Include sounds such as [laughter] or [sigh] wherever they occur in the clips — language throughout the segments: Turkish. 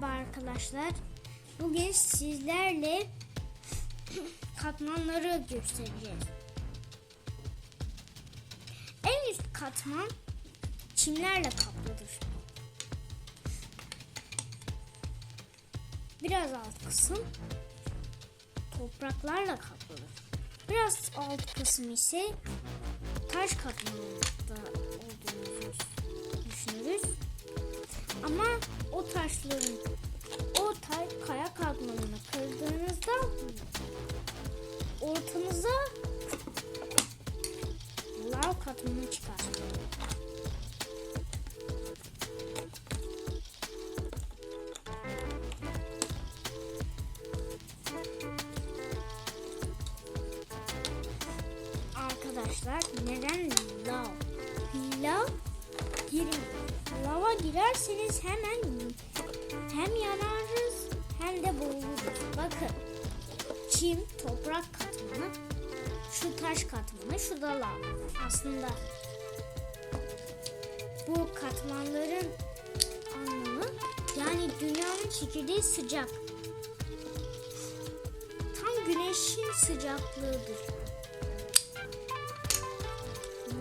Merhaba arkadaşlar. Bugün sizlerle katmanları göstereceğiz. En üst katman çimlerle kaplıdır. Biraz alt kısım topraklarla kaplıdır. Biraz alt kısım ise taş katmanında olduğumuzu düşünürüz. Ama o taşların o tay, kaya katmanını kırdığınızda ortanıza lav katmanı çıkar. Arkadaşlar neden lav? Lav girerseniz hemen hem yanarız hem de boğuluruz. Bakın çim, toprak katmanı, şu taş katmanı, şu da lav. Aslında bu katmanların anlamı yani dünyanın çekirdeği sıcak. Tam güneşin sıcaklığıdır.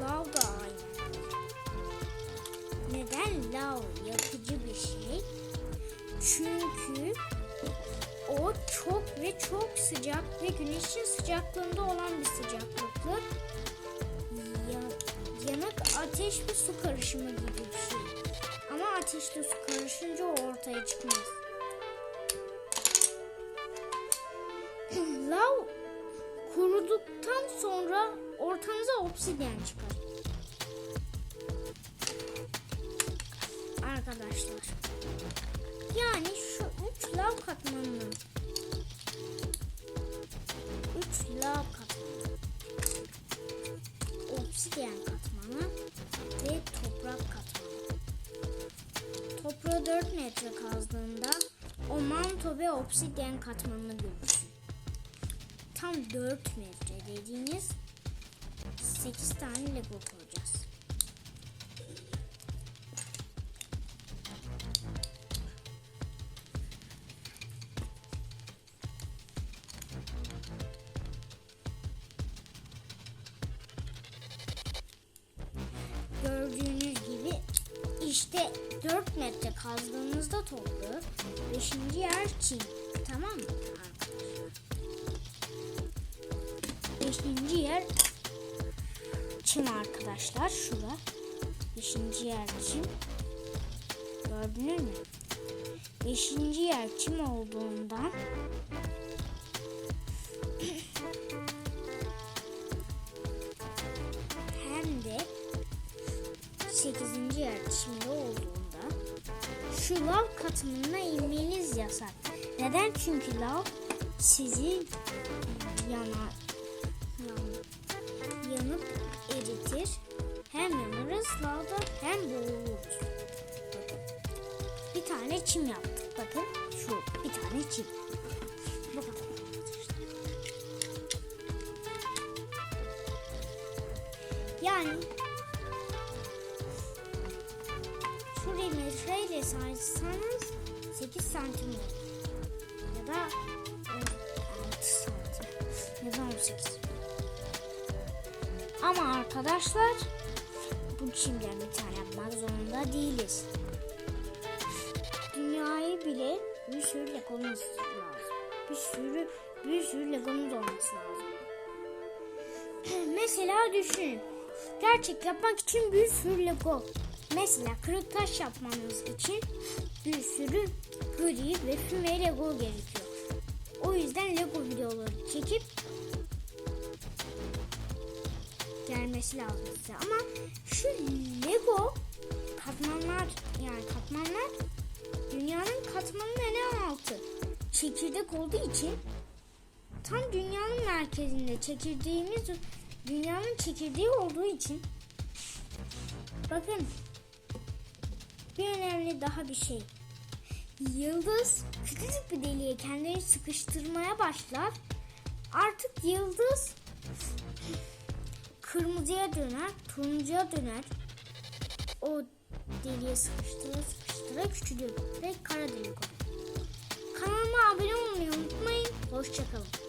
Lav da aynı. Neden lav yakıcı bir şey? Çünkü o çok ve çok sıcak ve güneşin sıcaklığında olan bir sıcaklıktır. Ya- yanık ateş ve su karışımı gibi bir şey. Ama ateşle su karışınca o ortaya çıkmaz. [clears throat] Lav kuruduktan sonra ortanıza obsidyen çıkar. Arkadaşlar. Yani şu üç lav katmanının üç lav katmanı obsidyen katmanı ve toprak katmanı. Toprağı 4 metre kazdığında o manto ve obsidyen katmanını görürsün. Tam 4 metre dediğiniz 8 tane Lego koyacağız. İşte 4 metre kazdığınızda toprağı 5. yer çim. Tamam mı? 5. yer çim arkadaşlar. Şurada. 5. yer çim. Gördünüz mü? 5. yer çim olduğundan 8. yer çimde olduğunda şu lav katmanına inmeniz yasak. Neden? Çünkü lav sizi yanar, yan- yanıp eritir. Hem yanarız lavda hem boğuluruz. Bir tane çim yaptık. Bakın şu bir tane çim. Yani şurayı metreyle saysanız 8 santim olur. Ya da 16 santim. Ya da 18. Ama arkadaşlar bu çimden bir tane yapmak zorunda değiliz. Dünyayı bile bir sürü legomuz lazım. Bir sürü bir sürü legomuz olması lazım. [clears throat] Mesela düşünün. Gerçek yapmak için bir sürü Lego. Mesela kırık taş yapmanız için bir sürü gri ve füme Lego gerekiyor. O yüzden Lego videoları çekip gelmesi lazım size. Ama şu Lego katmanlar yani katmanlar dünyanın katmanının en altı. Çekirdek olduğu için tam dünyanın merkezinde çekirdeğimiz dünyanın çekirdeği olduğu için bakın bir önemli daha bir şey. Yıldız küçücük bir deliğe kendini sıkıştırmaya başlar. Artık yıldız kırmızıya döner, turuncuya döner. O deliğe sıkıştıra sıkıştıra küçülür ve kara delik olur. Kanalıma abone olmayı unutmayın. Hoşçakalın.